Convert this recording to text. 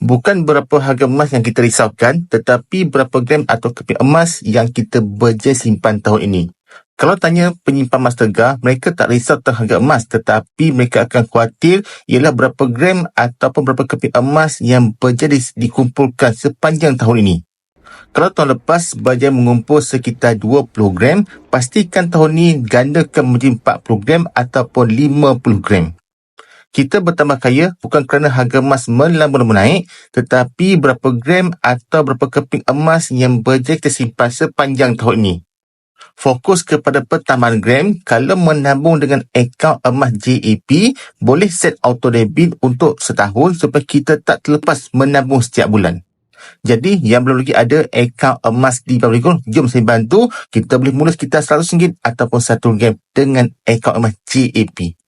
Bukan berapa harga emas yang kita risaukan, tetapi berapa gram atau keping emas yang kita berjaya simpan tahun ini. Kalau tanya penyimpan emas tegar, mereka tak risau tentang harga emas tetapi mereka akan khawatir ialah berapa gram ataupun berapa keping emas yang berjaya di- dikumpulkan sepanjang tahun ini. Kalau tahun lepas berjaya mengumpul sekitar 20 gram, pastikan tahun ini gandakan menjadi 40 gram ataupun 50 gram. Kita bertambah kaya bukan kerana harga emas melambung naik, tetapi berapa gram atau berapa keping emas yang berjaya kita simpan sepanjang tahun ini. Fokus kepada pertambahan gram, kalau menabung dengan akaun emas JAP, boleh set auto debit untuk setahun supaya kita tak terlepas menabung setiap bulan. Jadi, yang belum lagi ada akaun emas di Publicon, jom saya bantu. Kita boleh mula sekitar RM100 ataupun RM1 gram dengan akaun emas JAP.